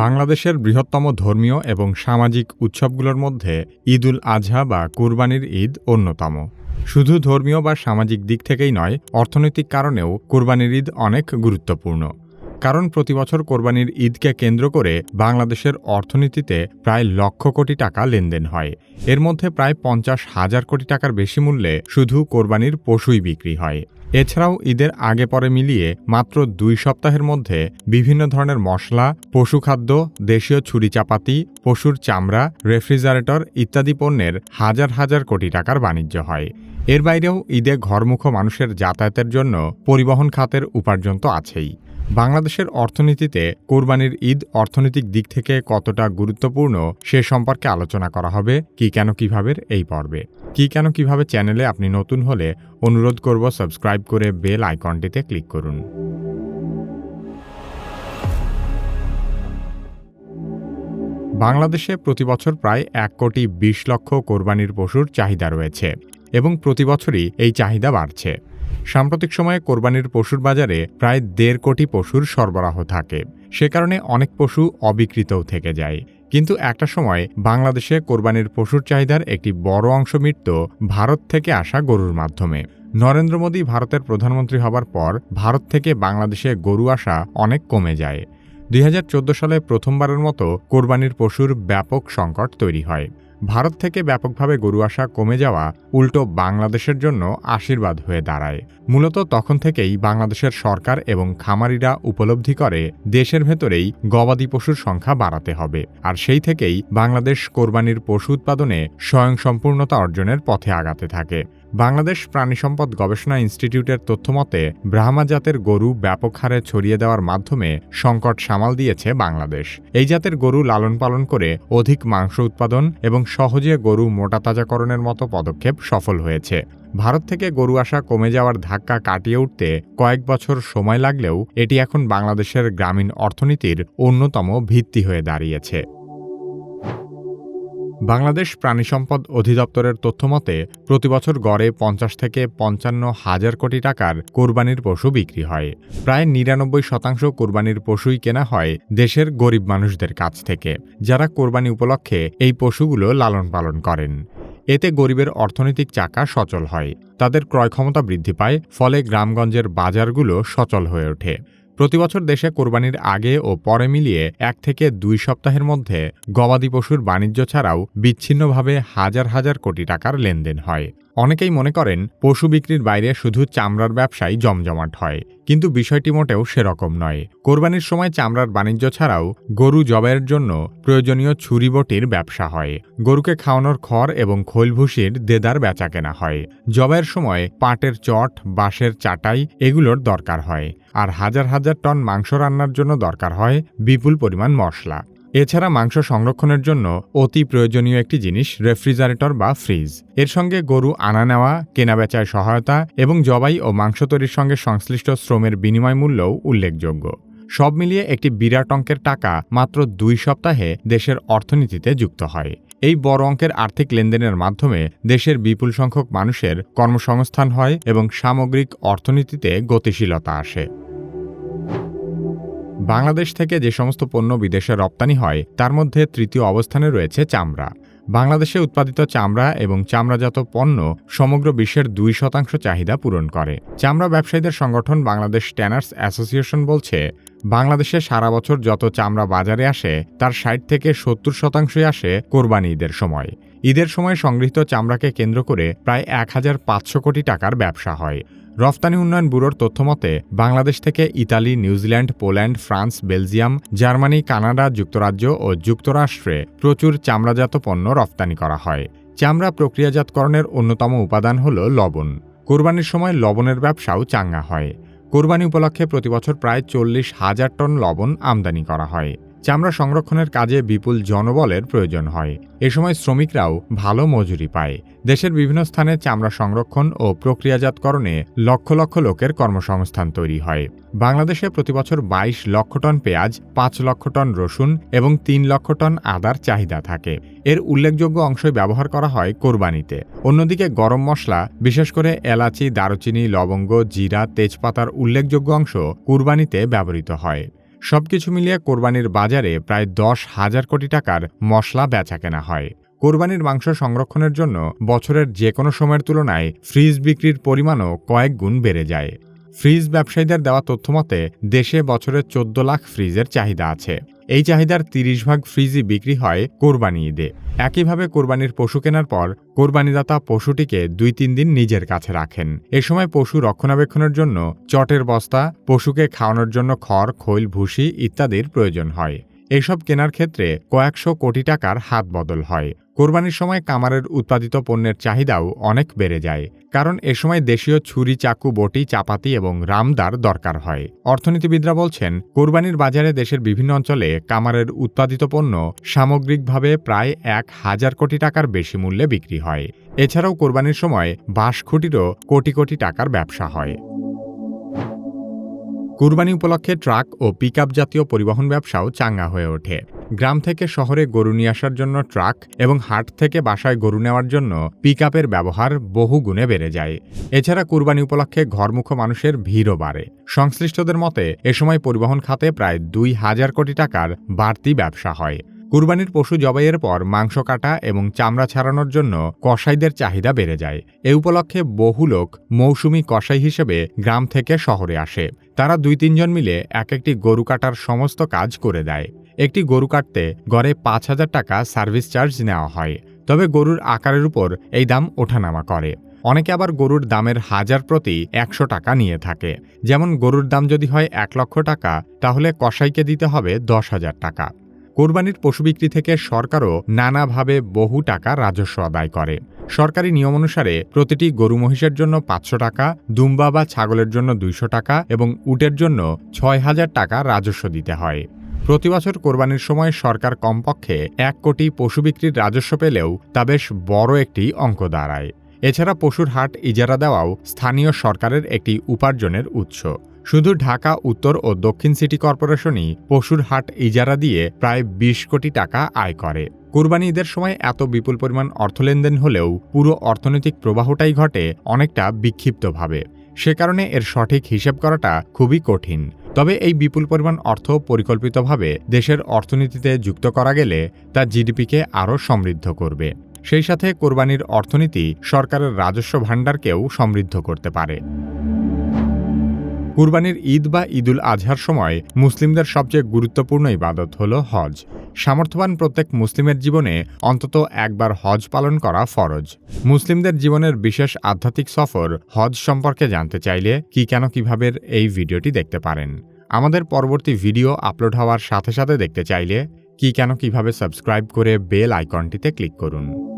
বাংলাদেশের বৃহত্তম ধর্মীয় এবং সামাজিক উৎসবগুলোর মধ্যে ঈদুল আজহা বা কুরবানির ঈদ অন্যতম। শুধু ধর্মীয় বা সামাজিক দিক থেকেই নয়, অর্থনৈতিক কারণেও কুরবানির ঈদ অনেক গুরুত্বপূর্ণ। কারণ প্রতিবছর কোরবানির ঈদকে কেন্দ্র করে বাংলাদেশের অর্থনীতিতে প্রায় লক্ষ কোটি টাকা লেনদেন হয়। এর মধ্যে প্রায় পঞ্চাশ হাজার কোটি টাকার বেশি মূল্যে শুধু কোরবানির পশুই বিক্রি হয়। এছাড়াও ঈদের আগে পরে মিলিয়ে মাত্র দুই সপ্তাহের মধ্যে বিভিন্ন ধরনের মশলা পশুখাদ্য দেশীয় ছুরি চাপাতি, পশুর চামড়া, রেফ্রিজারেটর ইত্যাদি পণ্যের হাজার হাজার কোটি টাকার বাণিজ্য হয়। এর বাইরেও ঈদে ঘরমুখ মানুষের যাতায়াতের জন্য পরিবহন খাতের উপার্জন তো আছেই। বাংলাদেশের অর্থনীতিতে কোরবানির ঈদ অর্থনৈতিক দিক থেকে কতটা গুরুত্বপূর্ণ সে সম্পর্কে আলোচনা করা হবে কি কেন কীভাবে এই পর্বে। কি কেন কীভাবে চ্যানেলে আপনি নতুন হলে অনুরোধ করব সাবস্ক্রাইব করে বেল আইকনটিতে ক্লিক করুন। বাংলাদেশে প্রতিবছর প্রায় এক কোটি বিশ লক্ষ কোরবানির পশুর চাহিদা রয়েছে এবং প্রতি বছরই এই চাহিদা বাড়ছে। সাম্প্রতিক সময়ে কোরবানির পশুর বাজারে প্রায় দেড় কোটি পশুর সরবরাহ থাকে। সে কারণে অনেক পশু অবিকৃতও থেকে যায়। কিন্তু একটা সময় বাংলাদেশে কোরবানির পশুর চাহিদার একটি বড় অংশ মিটত ভারত থেকে আসা গরুর মাধ্যমে। নরেন্দ্র মোদী ভারতের প্রধানমন্ত্রী হবার পর ভারত থেকে বাংলাদেশে গরু আসা অনেক কমে যায়। দুই হাজার চোদ্দ সালে প্রথমবারের মতো কোরবানির পশুর ব্যাপক সংকট তৈরি হয়। ভারত থেকে ব্যাপকভাবে গরু আসা কমে যাওয়া উল্টো বাংলাদেশের জন্য আশীর্বাদ হয়ে দাঁড়ায়। মূলত তখন থেকেই বাংলাদেশের সরকার এবং খামারিরা উপলব্ধি করে দেশের ভেতরেই গবাদি পশুর সংখ্যা বাড়াতে হবে। আর সেই থেকেই বাংলাদেশ কোরবানির পশু উৎপাদনে স্বয়ংসম্পূর্ণতা অর্জনের পথে আগাতে থাকে। বাংলাদেশ প্রাণী সম্পদ গবেষণা ইনস্টিটিউটের তথ্যমতে, ব্রাহ্মা জাতের গরু ব্যাপক হারে ছড়িয়ে দেওয়ার মাধ্যমে সংকট সামাল দিয়েছে বাংলাদেশ। এই জাতের গরু লালন পালন করে অধিক মাংস উৎপাদন এবং সহজে গরু মোটা মোটাতাজাকরণের মতো পদক্ষেপ সফল হয়েছে। ভারত থেকে গরু আসা কমে যাওয়ার ধাক্কা কাটিয়ে উঠতে কয়েক বছর সময় লাগলেও, এটি এখন বাংলাদেশের গ্রামীণ অর্থনীতির অন্যতম ভিত্তি হয়ে দাঁড়িয়েছে। বাংলাদেশ প্রাণী সম্পদ অধিদপ্তরের তথ্যমতে, প্রতিবছর গড়ে পঞ্চাশ থেকে পঞ্চান্ন হাজার কোটি টাকার কোরবানির পশু বিক্রি হয়। প্রায় নিরানব্বই শতাংশ কোরবানির পশুই কেনা হয় দেশের গরিব মানুষদের কাছ থেকে। যারা কোরবানি উপলক্ষে এই পশুগুলো লালন পালন করেন। এতে গরিবের অর্থনৈতিক চাকা সচল হয়। তাদের ক্রয় ক্ষমতা বৃদ্ধি পায়, ফলে গ্রামগঞ্জের বাজারগুলো সচল হয়ে ওঠে। প্রতিবছর দেশে কোরবানির আগে ও পরে মিলিয়ে এক থেকে দুই সপ্তাহের মধ্যে গবাদি পশুর বাণিজ্য ছাড়াও বিচ্ছিন্নভাবে হাজার হাজার কোটি টাকার লেনদেন হয়। অনেকেই মনে করেন পশু বিক্রির বাইরে শুধু চামড়ার ব্যবসায় জমজমাট হয়, কিন্তু বিষয়টি মোটেও সেরকম নয়। কোরবানির সময় চামড়ার বাণিজ্য ছাড়াও গরু জবাইয়ের জন্য প্রয়োজনীয় ছুরিবটির ব্যবসা হয়। গরুকে খাওয়ানোর খড় এবং খৈলভুষির দেদার বেচা কেনা হয়। জবাইয়ের সময় পাটের চট, বাঁশের চাটাই এগুলোর দরকার হয়, আর হাজার হাজার টন মাংস রান্নার জন্য দরকার হয় বিপুল পরিমাণ মশলা। এছাড়া মাংস সংরক্ষণের জন্য অতি প্রয়োজনীয় একটি জিনিস রেফ্রিজারেটর বা ফ্রিজ। এর সঙ্গে গরু আনা নেওয়া কেনাবেচায় সহায়তা এবং জবাই ও মাংস তৈরির সঙ্গে সংশ্লিষ্ট শ্রমের বিনিময় মূল্যও উল্লেখযোগ্য। সব মিলিয়ে একটি বিরাট অঙ্কের টাকা মাত্র দুই সপ্তাহে দেশের অর্থনীতিতে যুক্ত হয়। এই বড় অঙ্কের আর্থিক লেনদেনের মাধ্যমে দেশের বিপুল সংখ্যক মানুষের কর্মসংস্থান হয় এবং সামগ্রিক অর্থনীতিতে গতিশীলতা আসে। বাংলাদেশ থেকে যে সমস্ত পণ্য বিদেশে রপ্তানি হয়, তার মধ্যে তৃতীয় অবস্থানে রয়েছে চামড়া। বাংলাদেশে উৎপাদিত চামড়া এবং চামড়াজাত পণ্য সমগ্র বিশ্বের দুই শতাংশ চাহিদা পূরণ করে। চামড়া ব্যবসায়ীদের সংগঠন বাংলাদেশ ট্যানার্স অ্যাসোসিয়েশন বলছে, বাংলাদেশে সারা বছর যত চামড়া বাজারে আসে, তার ষাট থেকে সত্তর শতাংশই আসে কোরবানি ঈদের সময়। ঈদের সময় সংগৃহীত চামড়াকে কেন্দ্র করে প্রায় এক হাজার পাঁচশো কোটি টাকার ব্যবসা হয়। রফতানি উন্নয়ন ব্যুরোর তথ্যমতে, বাংলাদেশ থেকে Italy, New Zealand, Poland, France, Belgium, Germany, Canada, যুক্তরাজ্য ও যুক্তরাষ্ট্রে প্রচুর চামড়াজাত পণ্য রফতানি করা হয়। চামড়া প্রক্রিয়াজাতকরণের অন্যতম উপাদান হল লবণ। কোরবানির সময় লবণের ব্যবসাও চাঙ্গা হয়। কোরবানি উপলক্ষে প্রতিবছর প্রায় চল্লিশ হাজার টন লবণ আমদানি করা হয়। চামড়া সংরক্ষণের কাজে বিপুল জনবলের প্রয়োজন হয়। এ সময় শ্রমিকরাও ভালো মজুরি পায়। দেশের বিভিন্ন স্থানে চামড়া সংরক্ষণ ও প্রক্রিয়াজাতকরণে লক্ষ লক্ষ লোকের কর্মসংস্থান তৈরি হয়। বাংলাদেশে প্রতিবছর বাইশ লক্ষ টন পেঁয়াজ, পাঁচ লক্ষ টন রসুন এবং তিন লক্ষ টন আদার চাহিদা থাকে। এর উল্লেখযোগ্য অংশই ব্যবহার করা হয় কোরবানিতে। অন্যদিকে গরম মশলা, বিশেষ করে এলাচি, দারুচিনি, লবঙ্গ, জিরা, তেজপাতার উল্লেখযোগ্য অংশ কুরবানিতে ব্যবহৃত হয়। সবকিছু মিলিয়ে কোরবানির বাজারে প্রায় দশ হাজার কোটি টাকার মশলা বেচা কেনা হয়। কোরবানির মাংস সংরক্ষণের জন্য বছরের যে কোনো সময়ের তুলনায় ফ্রিজ বিক্রির পরিমাণও কয়েক গুণ বেড়ে যায়। ফ্রিজ ব্যবসায়ীদের দেওয়া তথ্যমতে দেশে বছরে চোদ্দ লাখ ফ্রিজের চাহিদা আছে। এই চাহিদার তিরিশ ভাগ ফ্রিজই বিক্রি হয় কোরবানি ঈদে। একইভাবে কোরবানির পশু কেনার পর, কোরবানিদাতা পশুটিকে দুই তিন দিন নিজের কাছে রাখেন। এ সময় পশু রক্ষণাবেক্ষণের জন্য চটের বস্তা, পশুকে খাওয়ানোর জন্য খড়, খৈল, ভুসি ইত্যাদির প্রয়োজন হয়। এসব কেনার ক্ষেত্রে কয়েকশো কোটি টাকার হাত বদল হয়। কোরবানির সময় কামারের উৎপাদিত পণ্যের চাহিদাও অনেক বেড়ে যায়, কারণ এ সময় দেশীয় ছুরি, চাকু, বটি, চাপাতি এবং রামদার দরকার হয়। অর্থনীতিবিদরা বলছেন, কোরবানির বাজারে দেশের বিভিন্ন অঞ্চলে কামারের উৎপাদিত পণ্য সামগ্রিকভাবে প্রায় এক হাজার কোটি টাকার বেশি মূল্যে বিক্রি হয়। এছাড়াও কোরবানির সময় বাঁশখুঁটিরও কোটি কোটি টাকার ব্যবসা হয়। কুরবানি উপলক্ষে ট্রাক ও পিকআপ জাতীয় পরিবহন ব্যবসাও চাঙ্গা হয়ে ওঠে। গ্রাম থেকে শহরে গরু নিয়ে আসার জন্য ট্রাক এবং হাট থেকে বাসায় গরু নেওয়ার জন্য পিকআপের ব্যবহার বহু গুণে বেড়ে যায়। এছাড়া কুরবানি উপলক্ষে ঘরমুখ মানুষের ভিড়ও বাড়ে। সংশ্লিষ্টদের মতে, এ সময় পরিবহন খাতে প্রায় দুই হাজার কোটি টাকার বাড়তি ব্যবসা হয়। কুরবানির পশু জবাইয়ের পর মাংস কাটা এবং চামড়া ছাড়ানোর জন্য কসাইদের চাহিদা বেড়ে যায়। এ উপলক্ষে বহু লোক মৌসুমি কসাই হিসেবে গ্রাম থেকে শহরে আসে। তারা দুই তিনজন মিলে এক একটি গরু কাটার সমস্ত কাজ করে দেয়। একটি গরু কাটতে গড়ে পাঁচ হাজার টাকা সার্ভিস চার্জ নেওয়া হয়, তবে গরুর আকারের উপর এই দাম ওঠানামা করে। অনেকে আবার গরুর দামের হাজার প্রতি একশো টাকা নিয়ে থাকে। যেমন গরুর দাম যদি হয় এক লক্ষ টাকা, তাহলে কসাইকে দিতে হবে দশ হাজার টাকা। কোরবানির পশু বিক্রি থেকে সরকারও নানাভাবে বহু টাকা রাজস্ব আদায় করে। সরকারি নিয়ম অনুসারে প্রতিটি গরু মহিষের জন্য পাঁচশো টাকা, দুম্বা বা ছাগলের জন্য দুইশো টাকা এবং উটের জন্য ছয় হাজার টাকা রাজস্ব দিতে হয়। প্রতি বছর কোরবানির সময় সরকার কমপক্ষে এক কোটি পশু বিক্রির রাজস্ব পেলেও তা বেশ বড় একটি অঙ্ক দাঁড়ায়। এছাড়া পশুর হাট ইজারা দেওয়াও স্থানীয় সরকারের একটি উপার্জনের উৎস। শুধু ঢাকা, উত্তর ও দক্ষিণ সিটি কর্পোরেশনই পশুর হাট ইজারা দিয়ে প্রায় বিশ কোটি টাকা আয় করে। কোরবানি ঈদের সময় এত বিপুল পরিমাণ অর্থ লেনদেন হলেও পুরো অর্থনৈতিক প্রবাহটাই ঘটে অনেকটা বিক্ষিপ্তভাবে। সে কারণে এর সঠিক হিসেব করাটা খুবই কঠিন। তবে এই বিপুল পরিমাণ অর্থ পরিকল্পিতভাবে দেশের অর্থনীতিতে যুক্ত করা গেলে তা জিডিপিকে আরও সমৃদ্ধ করবে। সেই সাথে কোরবানির অর্থনীতি সরকারের রাজস্ব ভাণ্ডারকেও সমৃদ্ধ করতে পারে। কুরবানির ঈদ বা ঈদুল আজহার সময় মুসলিমদের সবচেয়ে গুরুত্বপূর্ণ ইবাদত হল হজ। সামর্থ্যবান প্রত্যেক মুসলিমের জীবনে অন্তত একবার হজ পালন করা ফরজ। মুসলিমদের জীবনের বিশেষ আধ্যাত্মিক সফর হজ সম্পর্কে জানতে চাইলে কি কেন কীভাবে এই ভিডিওটি দেখতে পারেন। আমাদের পরবর্তী ভিডিও আপলোড হওয়ার সাথে সাথে দেখতে চাইলে কি কেন কীভাবে সাবস্ক্রাইব করে বেল আইকনটিতে ক্লিক করুন।